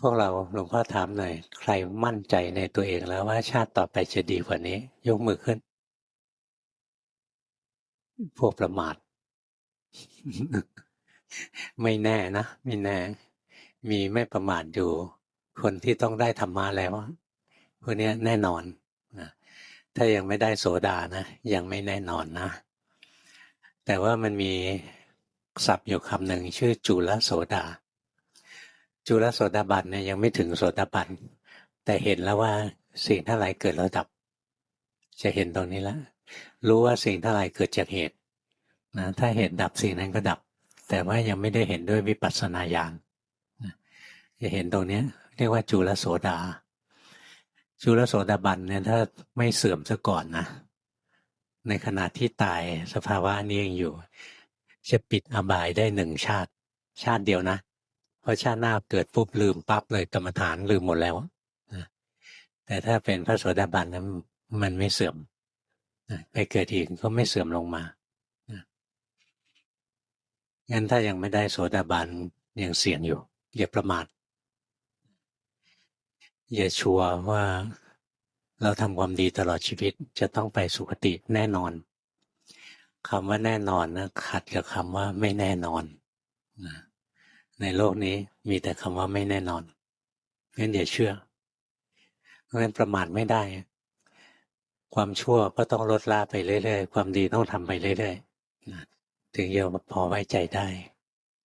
พวกเราหลวงพ่อถามหน่อย ใครมั่นใจในตัวเองแล้วว่าชาติต่อไปจะดีกว่านี้ ยกมือขึ้น พวกประมาท ไม่แน่นะไม่แน่ มีไม่ประมาทอยู่ คนที่ต้องได้ธรรมะแล้วพวกนี้แน่นอนนะถ้ายังไม่ได้โสดานะ ยังไม่แน่นอนนะ แต่ว่ามันมีศัพท์อยู่คำหนึ่งชื่อจุลโสดา จุลโสดาบันเนี่ยยังไม่ถึงโสดาบันแต่เห็นแล้วว่าสิ่งทั้งหลายเกิดแล้วดับ จะเห็นตรงนี้แล้วรู้ว่าสิ่งทั้งหลายเกิดจากเหตุนะถ้าเหตุดับสิ่งนั้นก็ดับ แต่ว่ายังไม่ได้เห็นด้วยวิปัสสนาญาณจะเห็นตรงนี้เรียกว่าจุลโสดา จุลโสดาบันเนี่ยถ้าไม่เสื่อมซะก่อนนะ ในขณะที่ตายสภาวะนี้ยังอยู่ จะปิดอบายได้หนึ่งชาติ ชาติเดียวนะ เพราะชาติหน้าเกิดปุ๊บลืมปั๊บเลยกรรมฐานลืมหมดแล้วนะแต่ถ้าเป็นพระโสดาบันนั้นมันไม่เสื่อมนะไปเกิดอีกก็ไม่เสื่อมลงมานะงั้นถ้ายังไม่ได้โสดาบันยังเสี่ยงอยู่อย่าประมาทอย่าชัวร์ว่าเราทำความดีตลอดชีวิตจะต้องไปสุคติแน่นอนคำว่าแน่นอนนะขัดกับคำว่าไม่แน่นอนนะ ในโลกนี้มีแต่คำว่าไม่แน่นอนงั้นอย่าเชื่อเพราะฉะนั้นประมาทไม่ได้ ความชั่วก็ต้องลดละไปเรื่อยๆ ความดีต้องทำไปเรื่อยๆถึงจะพอไว้ใจได้